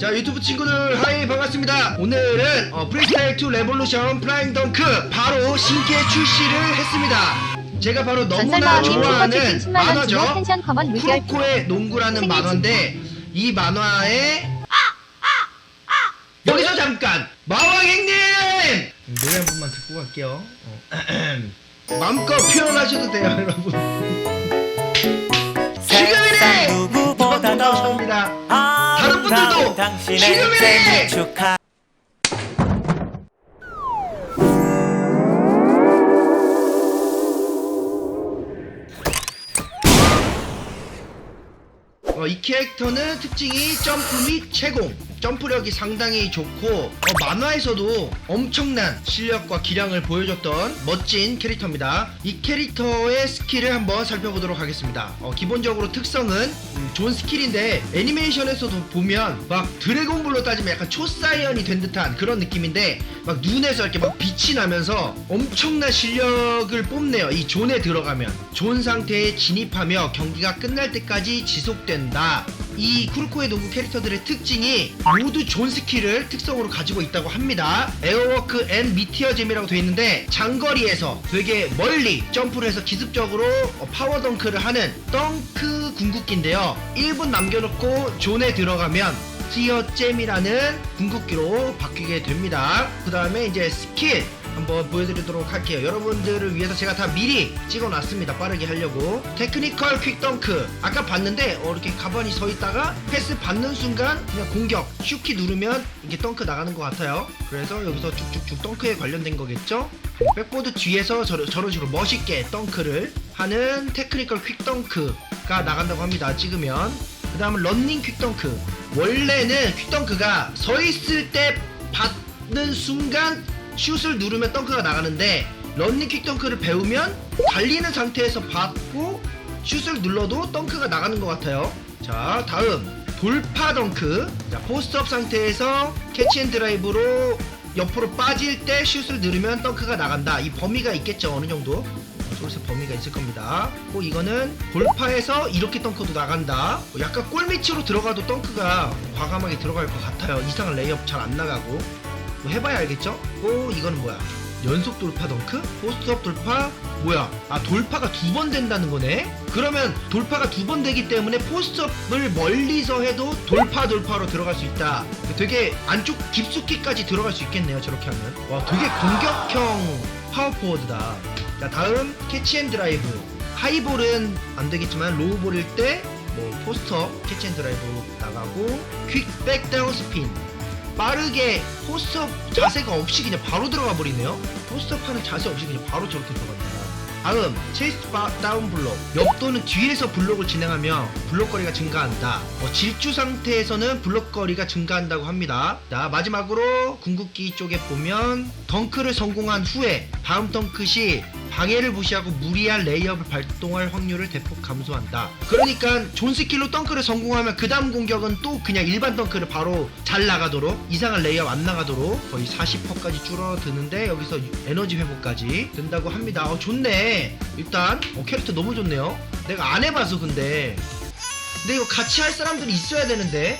자 유튜브 친구들 하이 반갑습니다. 오늘은 어, 프리스타일 2 레볼루션 플라잉 덩크 바로 신캐 출시를 했습니다. 제가 바로 너무나 좋아하는 슈퍼채팅 10만원 주고 만화죠? 프로코의 농구라는 만화인데 이 만화에 여기서 잠깐 마왕행님! 노래 한 번만 듣고 갈게요. 어. 마음껏 표현하셔도 돼요 여러분 당신의 지금이네! 생일 축하 어, 이 캐릭터는 특징이 점프 및 채공 점프력이 상당히 좋고 어, 만화에서도 엄청난 실력과 기량을 보여줬던 멋진 캐릭터입니다. 이 캐릭터의 스킬을 한번 살펴보도록 하겠습니다. 어, 기본적으로 특성은 음, 좋은 스킬인데 애니메이션에서도 보면 막 드래곤볼로 따지면 약간 초사이언이 된 듯한 그런 느낌인데 막 눈에서 이렇게 막 빛이 나면서 엄청난 실력을 뽐내요. 이 존에 들어가면. 존 상태에 진입하며 경기가 끝날 때까지 지속된다. 이 쿠르코의 농구 캐릭터들의 특징이 모두 존 스킬을 특성으로 가지고 있다고 합니다. 에어워크 앤 미티어 잼이라고 되어 있는데 장거리에서 되게 멀리 점프를 해서 기습적으로 어, 파워 덩크를 하는 덩크 궁극기인데요. 1분 남겨놓고 존에 들어가면 티어 잼이라는 궁극기로 바뀌게 됩니다. 그 다음에 이제 스킬 한번 보여드리도록 할게요. 여러분들을 위해서 제가 다 미리 찍어놨습니다. 빠르게 하려고. 테크니컬 퀵 덩크. 아까 봤는데 어, 이렇게 가만히 서 있다가 패스 받는 순간 그냥 공격 슈키 누르면 이게 덩크 나가는 것 같아요. 그래서 여기서 쭉쭉쭉 덩크에 관련된 거겠죠? 백보드 뒤에서 저런, 저런 식으로 멋있게 덩크를 하는 테크니컬 퀵 덩크가 나간다고 합니다. 찍으면. 그 다음은 런닝 퀵덩크. 원래는 퀵덩크가 서 있을 때 받는 순간 슛을 누르면 덩크가 나가는데 런닝 퀵덩크를 배우면 달리는 상태에서 받고 슛을 눌러도 덩크가 나가는 것 같아요. 자 다음. 돌파 덩크. 자 포스트업 상태에서 캐치앤드라이브로 옆으로 빠질 때 슛을 누르면 덩크가 나간다. 이 범위가 있겠죠 어느 정도 소스 범위가 있을 겁니다. 고 이거는 돌파해서 이렇게 덩크도 나간다. 뭐 약간 골밑으로 들어가도 덩크가 과감하게 들어갈 것 같아요. 이상한 레이업 잘 안 나가고. 뭐 해봐야 알겠죠? 고 이거는 뭐야? 연속 돌파 덩크? 포스트업 돌파? 뭐야? 아 돌파가 두 번 된다는 거네? 그러면 돌파가 두 번 되기 때문에 포스트업을 멀리서 해도 돌파 돌파로 들어갈 수 있다. 되게 안쪽 깊숙이까지 들어갈 수 있겠네요. 저렇게 하면. 와 되게 공격형 파워포워드다. 자 다음 캐치앤드라이브. 하이볼은 안 되겠지만 로우볼일 때 뭐 포스트업 캐치앤드라이브 나가고 퀵 백다운 스핀. 빠르게 포스트업 자세가 없이 그냥 바로 들어가 버리네요. 포스트업 하는 자세 없이 그냥 바로 저렇게 들어간다. 다음 체이스 바 다운 블록. 옆 또는 뒤에서 블록을 진행하며 블록 거리가 증가한다. 어, 질주 상태에서는 블록 거리가 증가한다고 합니다. 자 마지막으로 궁극기 쪽에 보면 덩크를 성공한 후에 다음 덩크 시 방해를 무시하고 무리한 레이업을 발동할 확률을 대폭 감소한다. 그러니까 존 스킬로 덩크를 성공하면 그 다음 공격은 또 그냥 일반 덩크를 바로 잘 나가도록 이상한 레이업 안 나가도록 거의 40%까지 줄어드는데 여기서 에너지 회복까지 된다고 합니다. 어 좋네. 일단 어, 캐릭터 너무 좋네요. 내가 안 해봐서 근데. 근데 이거 같이 할 사람들이 있어야 되는데.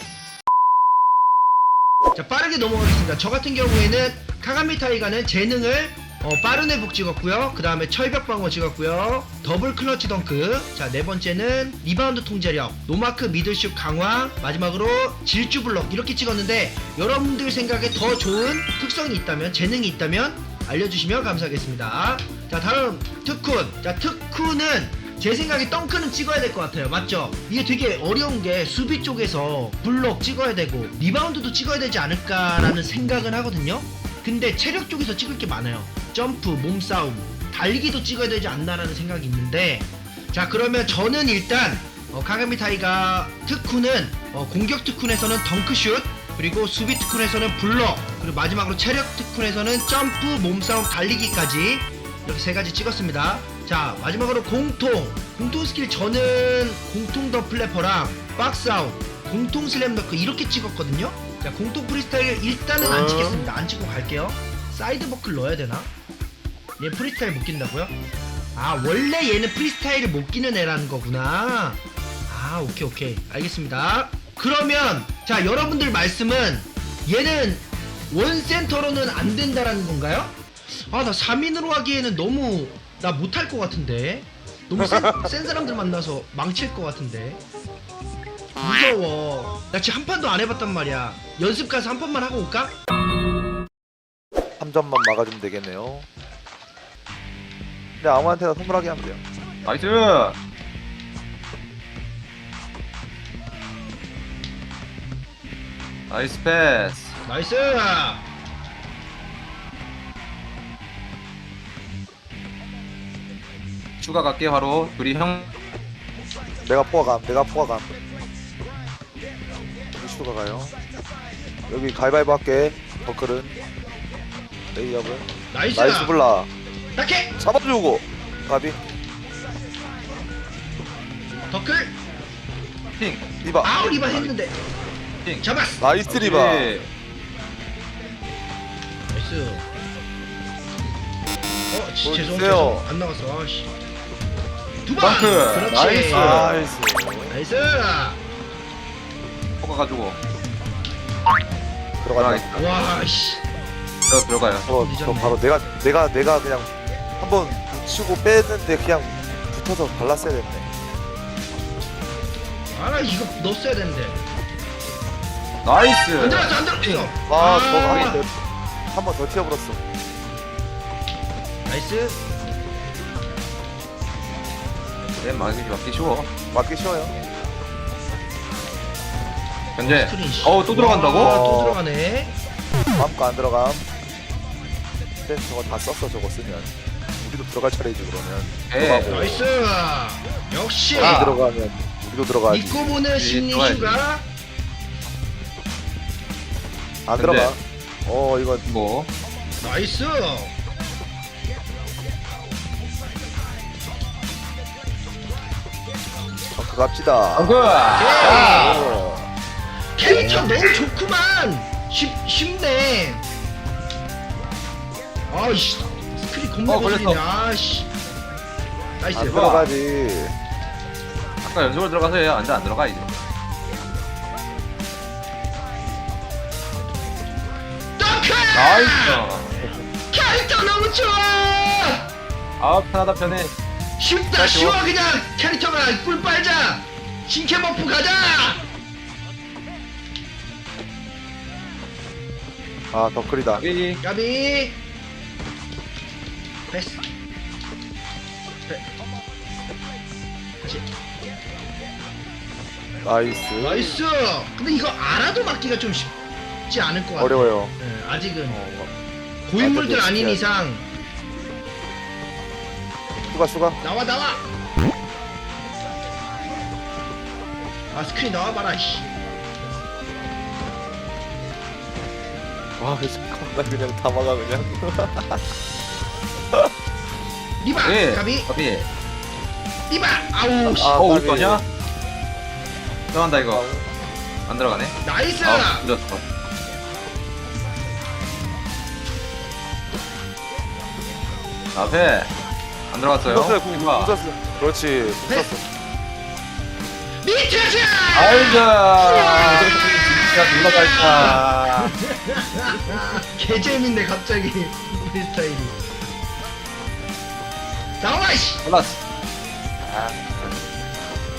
자 빠르게 넘어가겠습니다. 저 같은 경우에는 카가미 타이가는 재능을 어, 빠른 회복 찍었고요. 그 다음에 철벽 방어 찍었고요. 더블 클러치 덩크. 자 네 번째는 리바운드 통제력. 노마크 미들슛 강화. 마지막으로 질주 블럭. 이렇게 찍었는데 여러분들 생각에 더 좋은 특성이 있다면 재능이 있다면 알려주시면 감사하겠습니다. 자 다음 특훈. 자 특훈은 제 생각에 덩크는 찍어야 될 것 같아요. 맞죠? 이게 되게 어려운 게 수비 쪽에서 블록 찍어야 되고 리바운드도 찍어야 되지 않을까라는 생각은 하거든요. 근데 체력 쪽에서 찍을 게 많아요. 점프, 몸싸움, 달리기도 찍어야 되지 않나라는 생각이 있는데 자 그러면 저는 일단 어, 카가미 타이가 특훈은 어, 공격 특훈에서는 덩크슛 그리고 수비 특훈에서는 블록 그리고 마지막으로 체력 특훈에서는 점프, 몸싸움, 달리기까지 이렇게 세 가지 찍었습니다. 자 마지막으로 공통 공통 스킬 저는 공통 더 플래퍼랑 박스아웃 공통 슬램더크 이렇게 찍었거든요. 자 공통 프리스타일 일단은 안 찍겠습니다. 안 찍고 갈게요. 사이드 버클 넣어야 되나? 얘 프리스타일 못 낀다고요? 아 원래 얘는 프리스타일을 못 끼는 애라는 거구나. 아 오케이 오케이 알겠습니다. 그러면 자 여러분들 말씀은 얘는 원센터로는 안 된다라는 건가요? 아 나 3인으로 하기에는 너무 나 못할 것 같은데 너무 센, 센 사람들 만나서 망칠 것 같은데 무서워. 나 지금 한 판도 안 해봤단 말이야. 연습 가서 한 판만 하고 올까? 3점만 막아주면 되겠네요. 근데 아무한테나 선물하게 하면 돼요. 나이스! 나이스 패스. 나이스! 추가 갈게 바로. 둘이 형. 내가 포화감, 내가 포화 슈가 가요. 여기 가위바위보 할게. 버클은. 레이업은. 나이스 나이스 블라. 딱해 잡아주고. 가비. 더클 핑 리바. 아우 리바 했는데 핑 잡았어 나이스 리바. 예. 나이스 어 지- 볼 죄송 주세요. 죄송 안 나갔어 아씨 두번 덩크. 그렇지 나이스. 나이스. 나이스 포가 가지고. 들어간다. 들어가겠다. 와씨. 저 들어가요. 저, 저 바로 내가, 내가, 내가 그냥 한번 붙이고 뺐는데 그냥 붙어서 발랐어야 됐네. 아나 이거 넣었어야 되는데. 나이스. 안 들어갔어 안 들어갔어. 아, 저거 한번 더, 한번 더 튀어버렸어. 나이스. 내 막이 맞기 쉬워. 맞기 쉬워요. 현재 스크린 씨. 어우 또 들어간다고? 와, 또 들어가네 거안 들어감. 근데 저거 다 썼어, 저거 쓰면. 우리도 들어갈 차례지, 그러면. 네. 들어가고. 나이스 역시 아. 우리 들어가면 우리도 들어가야지. 믿고 보는 심리 들어가야지. 슈가 안 근데- 들어가. 어, 이거 뭐 나이스 덩크 갑시다. 덩크 예. 오. 캐릭터 너무 좋구만. 쉽, 쉽네. 아이씨 스크린 겁나 어, 걸렸어. 거슬리네. 아씨. 나이스. 안 들어가지. 아까 연속으로 들어가서 해요 완전 안 들어가 이제. 덩크 나이스. 캐릭터 너무 좋아! 아 편하다 편해. 쉽다 나이스. 쉬워 그냥. 캐릭터가 꿀 빨자. 신캐 버프 가자 아, 덩크리다. 여기 까비 패스 패 그렇지 나이스. 나이스 근데 이거 알아도 맞기가 좀 쉽지 않을 것 같아 어려워요. 네, 아직은 어, 고인물들 맞아, 아닌 그렇지. 이상 슈가, 슈가. 나와 나와 아 스크린 나와봐라 씨. 와, 나 그냥 다 막아, 그냥. 리바 예 까비 가비 리바 아우 씨. 아, 어 까비. 거냐? 들어간다 이거 안 들어가네 나이스 아 늦었어 앞에 안 들어갔어요 붙었어요, 궁, 이거 봐. 붙었어. 그렇지, 붙었어. 미트즈 아이고 진짜 누가 갈까. 개재밌네 갑자기. 우리 스타일이. 나와 씨! 몰랐어. 아,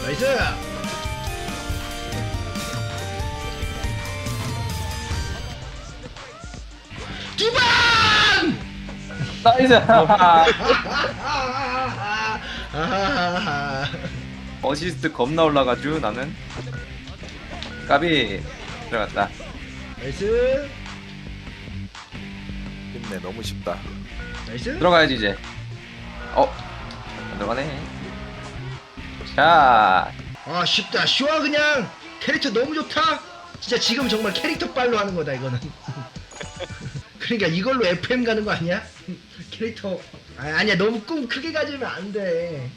나이스! 두번! 나이스. 어시스트 겁나 올라가죠 나는? 까비 들어갔다. 나이스. 쉽네, 너무 쉽다. 나이스. 들어가야지 이제. 어? 안 들어가네. 자. 아 쉽다. 쉬워 그냥. 캐릭터 너무 좋다. 진짜 지금 정말 캐릭터 빨로 하는 거다 이거는. 그러니까 이걸로 FM 가는 거 아니야? 캐릭터. 아, 아니야. 너무 꿈 크게 가지면 안돼